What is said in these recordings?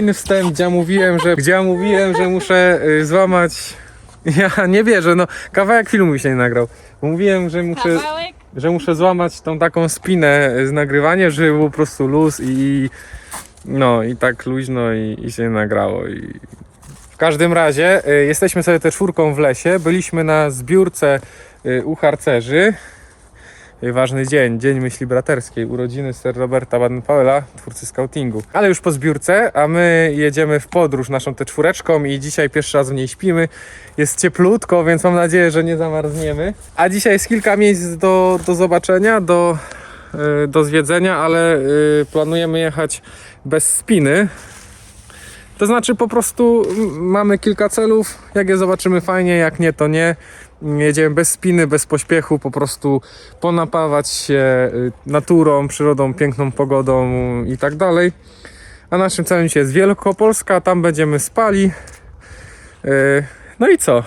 fajny wstęp, gdzie ja mówiłem, że, gdzie ja mówiłem, że muszę y, złamać. Ja nie wierzę, no kawałek filmu mi się nie nagrał. Mówiłem, że muszę, Kawałek? że muszę złamać tą taką spinę z nagrywania, żeby był po prostu luz i no i tak luźno i, i się nie nagrało. I... W każdym razie y, jesteśmy sobie te czwórką w lesie. Byliśmy na zbiórce y, u harcerzy. Ważny dzień, Dzień Myśli Braterskiej, urodziny Sir Roberta Baden-Powella, twórcy scoutingu. Ale już po zbiórce, a my jedziemy w podróż naszą te czwóreczką i dzisiaj pierwszy raz w niej śpimy. Jest cieplutko, więc mam nadzieję, że nie zamarzniemy. A dzisiaj jest kilka miejsc do, do zobaczenia, do, y, do zwiedzenia, ale y, planujemy jechać bez spiny. To znaczy po prostu mamy kilka celów, jak je zobaczymy fajnie, jak nie to nie. Jedziemy bez spiny, bez pośpiechu, po prostu ponapawać się y, naturą, przyrodą, piękną pogodą i tak dalej. A naszym celem dzisiaj jest Wielkopolska, tam będziemy spali. Y, No i co?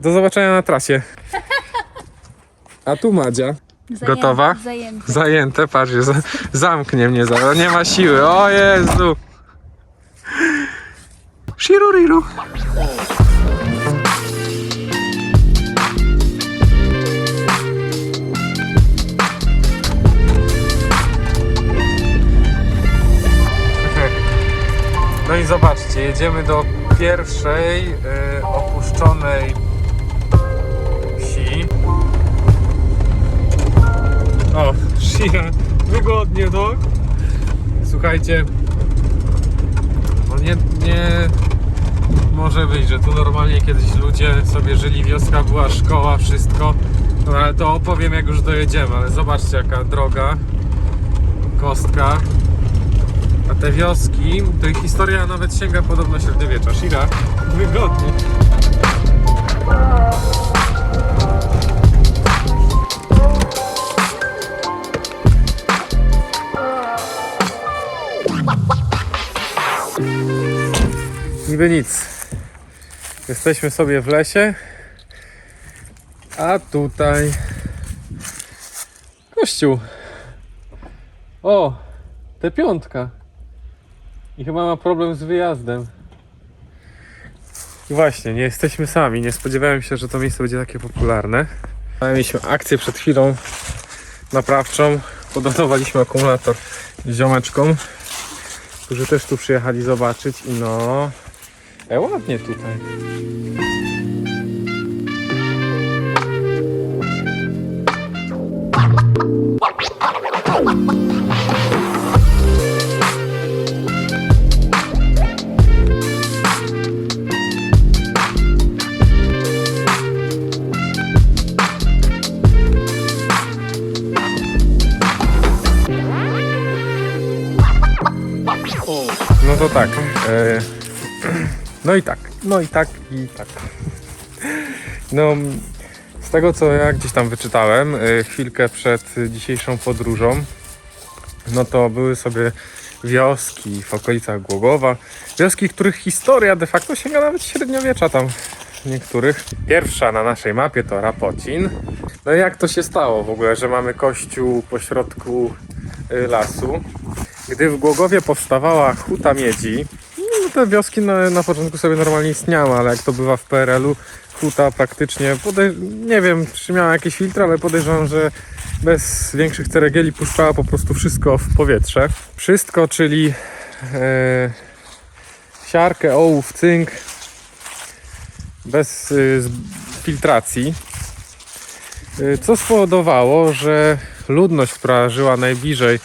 Do zobaczenia na trasie. A tu Madzia. Gotowa? Zajęty. Zajęte, patrz, za- zamknie mnie zaraz, nie ma siły. O Jezu! Shiruriru. No i zobaczcie, jedziemy do pierwszej y, opuszczonej wsi. O, Shira, wygodnie, dok. Słuchajcie, no nie, nie może być, że tu normalnie kiedyś ludzie sobie żyli, wioska była, szkoła, wszystko. No ale to opowiem jak już dojedziemy, ale zobaczcie jaka droga, kostka. A te wioski, to ich historia nawet sięga podobno średniowiecza. Shira, wygodnie. Niby nic. Jesteśmy sobie w lesie. A tutaj kościół. O, te piątka. I chyba ma problem z wyjazdem. I właśnie, nie jesteśmy sami. Nie spodziewałem się, że to miejsce będzie takie popularne. Mieliśmy akcję przed chwilą naprawczą. Podładowaliśmy akumulator ziomeczkom, którzy też tu przyjechali zobaczyć i no, E, ładnie tutaj. No i tak i tak. No, z tego co ja gdzieś tam wyczytałem, e, chwilkę przed dzisiejszą podróżą, no to były sobie wioski w okolicach Głogowa. Wioski, których historia de facto sięga nawet średniowiecza tam niektórych. Pierwsza na naszej mapie to Rapocin. No i jak to się stało w ogóle, że mamy kościół pośrodku y, lasu? Gdy w Głogowie powstawała huta miedzi, no te wioski na, na początku sobie normalnie istniały, ale jak to bywa w PRL-u, huta praktycznie, nie wiem czy miała jakieś filtry, ale podejrzewam, że bez większych ceregieli puszczała po prostu wszystko w powietrze. Wszystko, czyli e, siarkę, ołów, cynk, bez y, filtracji. Y, Co spowodowało, że ludność, która żyła najbliżej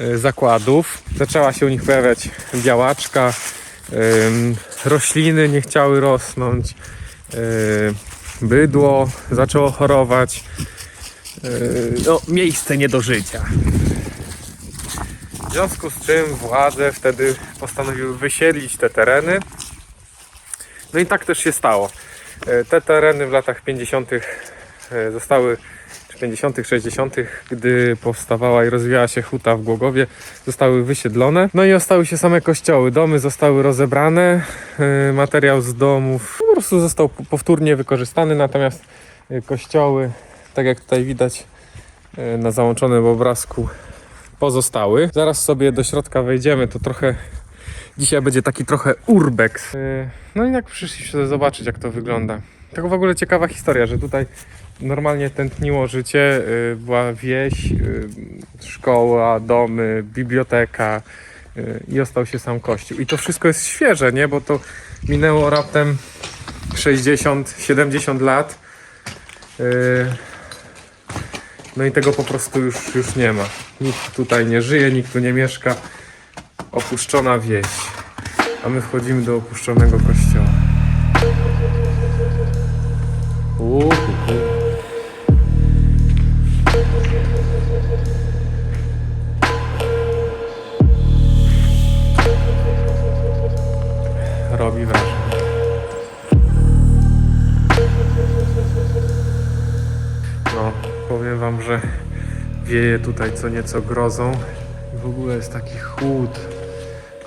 y, zakładów, zaczęła się u nich pojawiać białaczka, rośliny nie chciały rosnąć, bydło zaczęło chorować. No, miejsce nie do życia. W związku z czym władze wtedy postanowiły wysiedlić te tereny. No i tak też się stało. E, Te tereny w latach 50. e, zostały, 50., 60., gdy powstawała i rozwijała się huta w Głogowie, zostały wysiedlone. No i ostały się same kościoły. Domy zostały rozebrane, e, materiał z domów po prostu został po- powtórnie wykorzystany, natomiast e, kościoły, tak jak tutaj widać e, na załączonym obrazku, pozostały. Zaraz sobie do środka wejdziemy, to trochę Dzisiaj będzie taki trochę urbex. No i jak przyszliśmy zobaczyć, jak to wygląda. Tak w ogóle ciekawa historia, że tutaj normalnie tętniło życie. yy, Była wieś, yy, szkoła, domy, biblioteka yy, i ostał się sam kościół. I to wszystko jest świeże, nie? Bo to minęło raptem 60-70 lat. No i tego po prostu już, już nie ma. Nikt tutaj nie żyje, nikt tu nie mieszka. Opuszczona wieś. A my wchodzimy do opuszczonego kościoła. Robi wrażenie. No, powiem wam, że wieje tutaj co nieco grozą. W ogóle jest taki chłód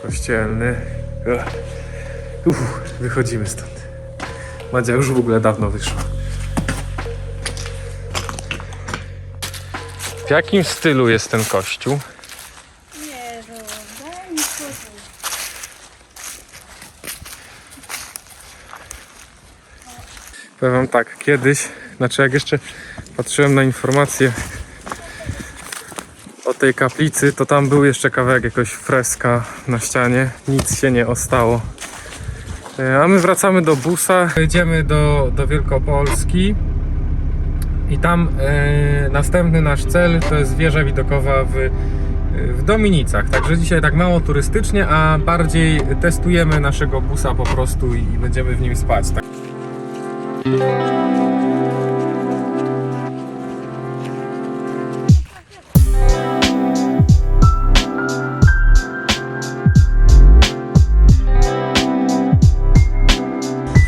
kościelny. Uff, wychodzimy stąd. Madzia już w ogóle dawno wyszła. W jakim stylu jest ten kościół? Nie, no, daj mi. Powiem tak, kiedyś, znaczy jak jeszcze patrzyłem na informacje o tej kaplicy, to tam był jeszcze kawałek jakoś freska na ścianie, nic się nie ostało. E, A my wracamy do busa, jedziemy do, do Wielkopolski i tam e, następny nasz cel to jest wieża widokowa w, w Dominicach. Także dzisiaj tak mało turystycznie, a bardziej testujemy naszego busa po prostu i, będziemy w nim spać. Tak?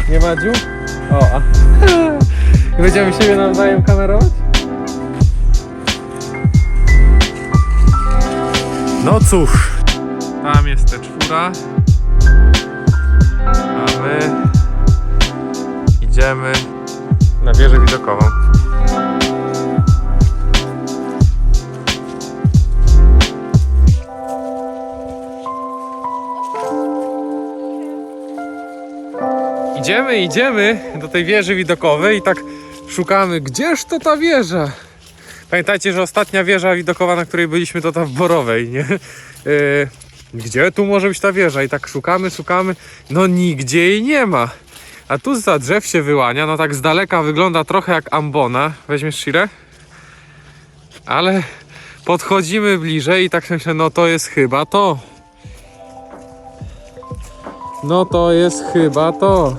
Nie Madziu? O, a. I będziemy siebie nawzajem kamerować? No cóż. Tam jest te czwóra. A my idziemy na wieżę widokową. Idziemy, idziemy do tej wieży widokowej i tak szukamy, gdzież to ta wieża? Pamiętajcie, że ostatnia wieża widokowa, na której byliśmy, to ta w Borowej, nie? Yy, gdzie tu może być ta wieża? I tak szukamy, szukamy, no nigdzie jej nie ma. A tu za drzew się wyłania, no tak z daleka wygląda trochę jak ambona. Weźmiesz Shirę? Ale podchodzimy bliżej i tak myślę, no to jest chyba to. No to jest chyba to.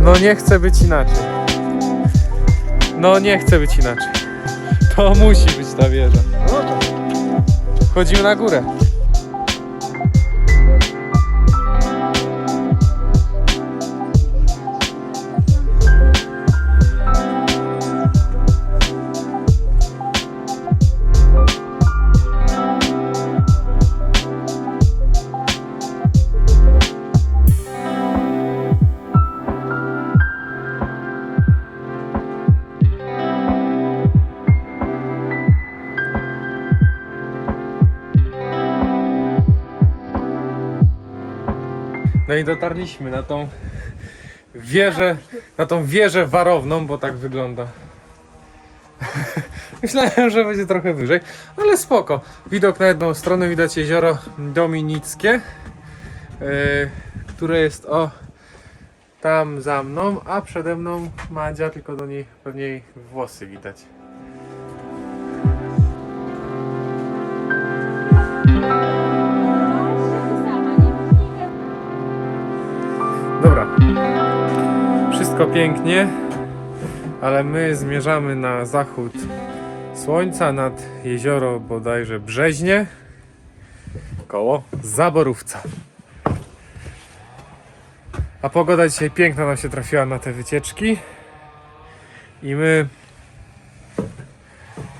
No nie chce być inaczej. No nie chce być inaczej. To musi być ta wieża. To. Wchodzimy na górę. I dotarliśmy na tą wieżę, na tą wieżę warowną, bo tak wygląda. Myślałem, że będzie trochę wyżej, ale spoko. Widok na jedną stronę, widać jezioro Dominickie, yy, które jest o tam za mną, a przede mną Madzia, tylko do niej pewnie włosy widać. Wszystko pięknie, ale my zmierzamy na zachód słońca nad jezioro bodajże Brzeźnie koło Zaborówca. A pogoda dzisiaj piękna nam się trafiła na te wycieczki i my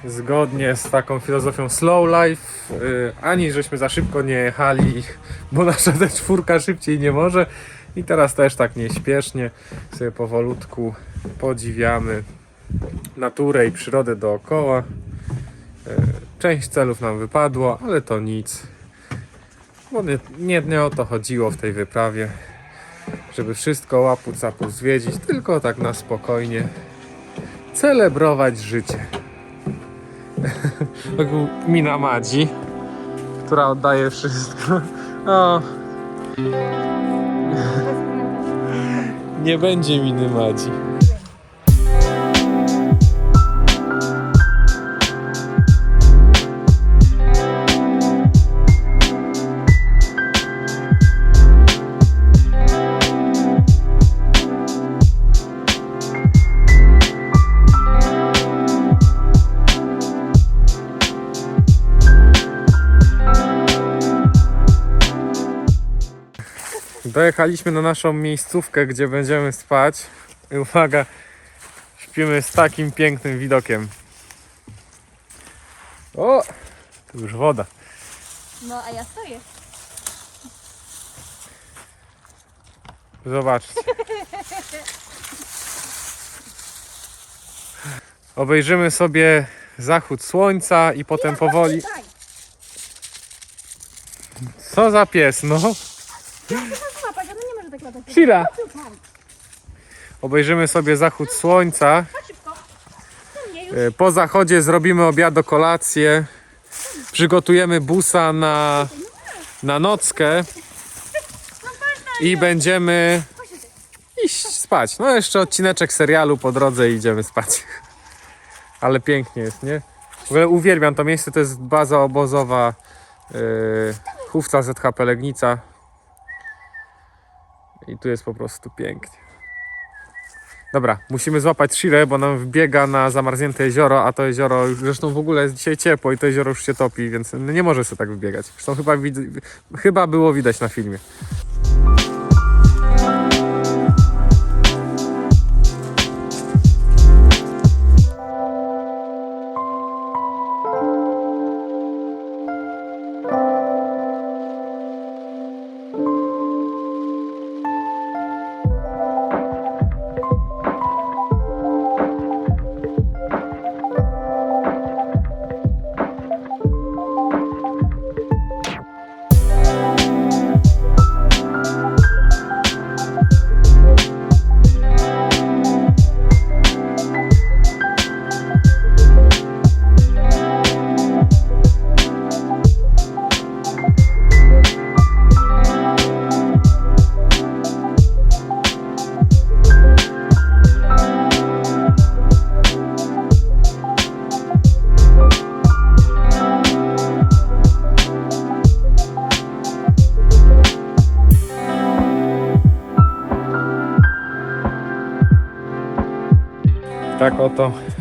zgodnie z taką filozofią slow life, y, ani żeśmy za szybko nie jechali, bo nasza te czwórka szybciej nie może. I teraz też tak nieśpiesznie sobie powolutku podziwiamy naturę i przyrodę dookoła. E, Część celów nam wypadło, ale to nic. Bo nie, nie, nie o to chodziło w tej wyprawie, żeby wszystko łapu capu zwiedzić, tylko tak na spokojnie celebrować życie. Był mina Madzi, która oddaje wszystko. O, nie będzie miny Madzi. Dojechaliśmy na naszą miejscówkę, gdzie będziemy spać. I uwaga, śpimy z takim pięknym widokiem. O, tu już woda. No, a ja stoję. Zobaczcie. Obejrzymy sobie zachód słońca i potem powoli. Daj, Co za pies, no? złapać, ona nie może tak latać. Shira. Obejrzymy sobie zachód słońca. E, Po zachodzie zrobimy obiad, kolację. Przygotujemy busa na, na nockę. I będziemy iść spać. No jeszcze odcineczek serialu po drodze i idziemy spać. Ale pięknie jest, nie? W ogóle uwielbiam to miejsce, to jest baza obozowa yy, ZHP Legnica. I tu jest po prostu pięknie. Dobra, musimy złapać Shirę, bo nam wbiega na zamarznięte jezioro, a to jezioro zresztą w ogóle jest dzisiaj ciepło i to jezioro już się topi, więc nie może sobie tak wybiegać. Zresztą chyba, chyba było widać na filmie.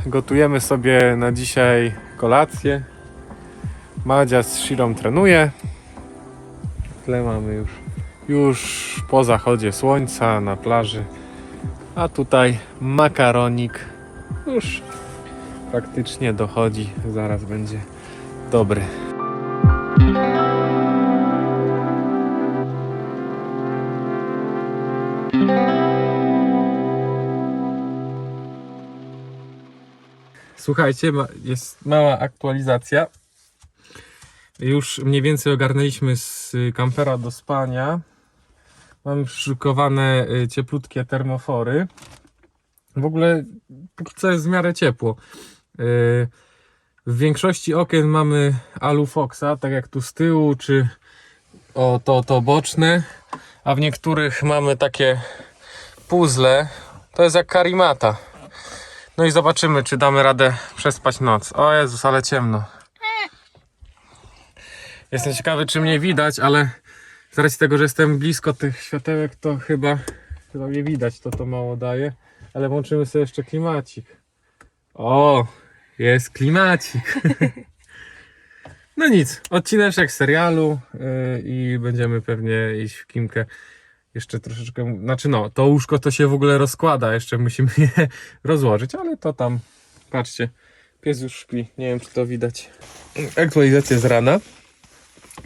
Gotujemy sobie na dzisiaj kolację. Madzia z Shirą trenuje. Tle mamy już, już po zachodzie słońca na plaży. A tutaj makaronik już praktycznie dochodzi. Zaraz będzie dobry. Słuchajcie, jest mała aktualizacja. Już mniej więcej ogarnęliśmy z kampera do spania. Mam szykowane y, cieplutkie termofory. W ogóle co jest w miarę ciepło. Y, W większości okien mamy alufoxa, tak jak tu z tyłu, czy o to, to boczne, a w niektórych mamy takie puzzle. To jest jak karimata. No i zobaczymy, czy damy radę przespać noc. O Jezus, ale ciemno. Jestem ciekawy, czy mnie widać, ale z racji tego, że jestem blisko tych światełek, to chyba, chyba mnie widać, to to mało daje. Ale włączymy sobie jeszcze klimacik. O, jest klimacik. No nic, odcineczek serialu yy, i będziemy pewnie iść w Kimkę jeszcze troszeczkę, znaczy no, to łóżko to się w ogóle rozkłada, jeszcze musimy je rozłożyć, ale to tam, patrzcie, pies już śpi, nie wiem czy to widać. Aktualizacja z rana.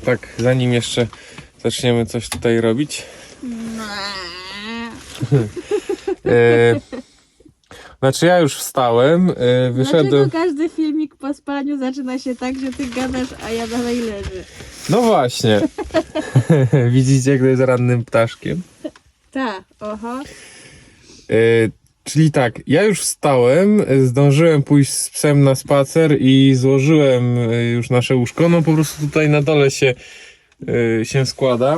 Tak, zanim jeszcze zaczniemy coś tutaj robić. E, Znaczy ja już wstałem, yy, wyszedłem. Dlaczego każdy filmik po spaniu zaczyna się tak, że ty gadasz, a ja dalej leżę? No właśnie. Widzicie, jak to jest rannym ptaszkiem? Ta, oho. Yy, czyli tak, ja już wstałem, zdążyłem pójść z psem na spacer i złożyłem yy, już nasze łóżko. No po prostu tutaj na dole się, yy, się składa.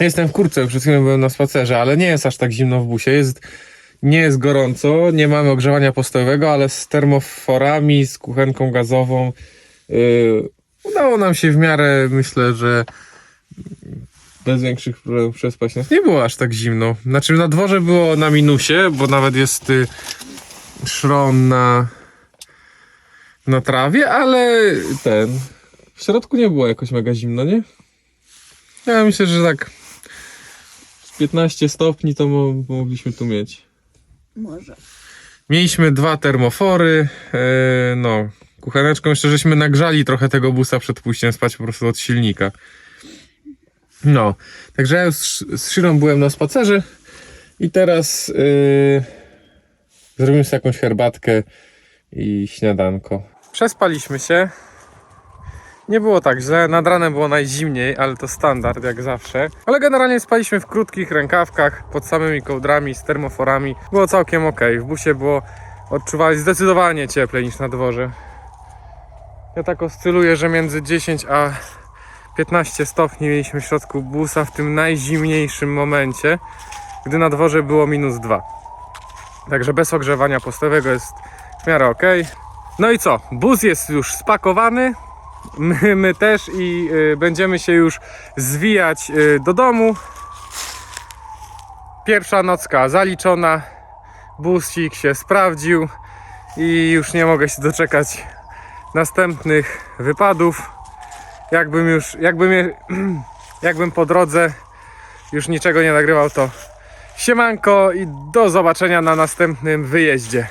Jestem w kurce, przed chwilą byłem na spacerze, ale nie jest aż tak zimno w busie. Jest, nie jest gorąco, nie mamy ogrzewania postojowego, ale z termoforami, z kuchenką gazową yy, udało nam się w miarę, myślę, że bez większych problemów przespać. No, nie było aż tak zimno. Znaczy na dworze było na minusie, bo nawet jest y, szron na, na trawie, ale ten w środku nie było jakoś mega zimno, nie? Ja myślę, że tak z 15 stopni to mo mogliśmy tu mieć. Może. Mieliśmy dwa termofory, yy, no, kucheneczką jeszcze żeśmy nagrzali trochę tego busa przed pójściem spać po prostu od silnika. No, także ja już z, z Shirą byłem na spacerze i teraz yy, zrobimy sobie jakąś herbatkę i śniadanko. Przespaliśmy się. Nie było tak źle, nad ranem było najzimniej, ale to standard jak zawsze. Ale generalnie spaliśmy w krótkich rękawkach, pod samymi kołdrami, z termoforami. Było całkiem ok. W busie było odczuwali zdecydowanie cieplej niż na dworze. Ja tak oscyluję, że między 10 a 15 stopni mieliśmy w środku busa w tym najzimniejszym momencie, gdy na dworze było minus 2. Także bez ogrzewania postawego jest w miarę ok. No i co? Bus jest już spakowany. My, my też i y, będziemy się już zwijać y, do domu. Pierwsza nocka zaliczona. Busik się sprawdził i już nie mogę się doczekać następnych wypadów. Jakbym już, jakbym, je- jakbym po drodze już niczego nie nagrywał, to siemanko i do zobaczenia na następnym wyjeździe.